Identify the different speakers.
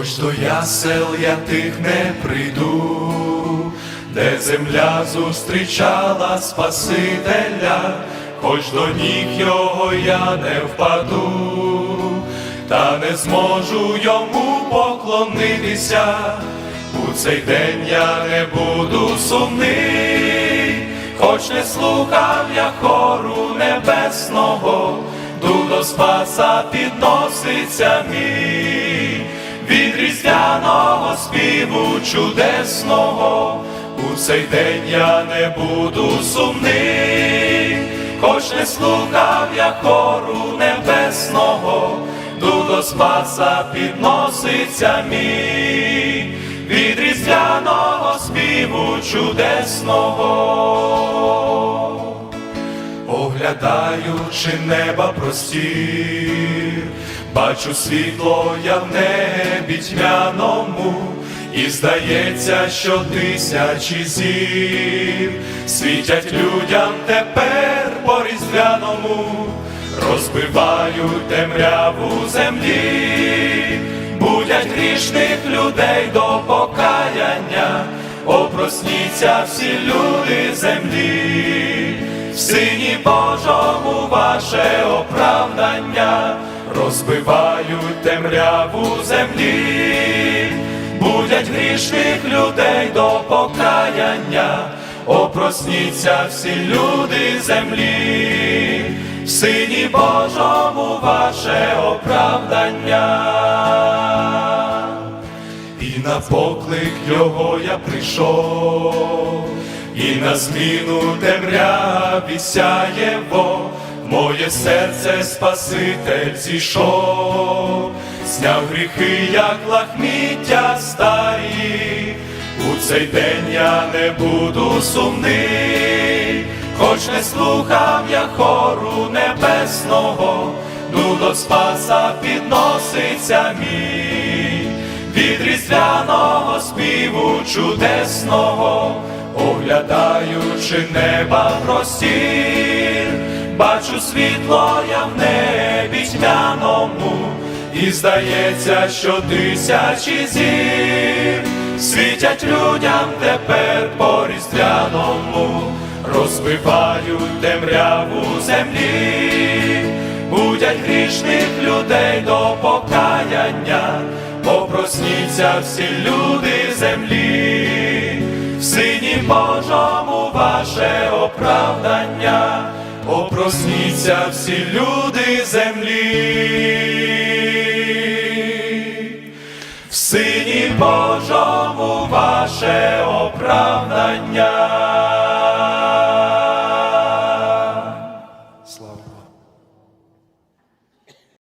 Speaker 1: Хоч до ясел я тих не прийду, де земля зустрічала Спасителя, хоч до ніг його я не впаду, та не зможу йому поклонитися. У цей день я не буду сумний, хоч не слухав я хору небесного, дух до спаса підноситься мій, від різдвяного співу чудесного, у цей день я не буду сумний, хоч не слухав я хору небесного, дух до спаса підноситься мій, від різдвяного співу чудесного. Оглядаючи неба простір, бачу світло я в небі тьмяному, і здається, що тисячі зір світять людям тепер по різдвяному, розбивають темряву землі, будять грішних людей до покаяння, опросніться всі люди землі. В Сині Божому ваше оправдання розбивають темряву землі, будять грішних людей до покаяння, опросніться всі люди землі, в Сині Божому ваше оправдання. І на поклик його я прийшов, і на зміну темряві сяєво, в моє серце Спаситель зійшов, зняв гріхи, як лахміття старі, у цей день я не буду сумний, хоч не слухав я хору небесного, ну до спаса підноситься мій. Від різдвяного співу чудесного, оглядаючи неба простір, бачу світло я в небі тьмяному, і здається, що тисячі зір світять людям тепер по різдвяному, розбивають темряву землі, будять грішних людей до покаяння попросніться всі люди землі, в Сині Божому ваше оправдання, попросніться всі люди землі, в Сині Божому ваше оправдання.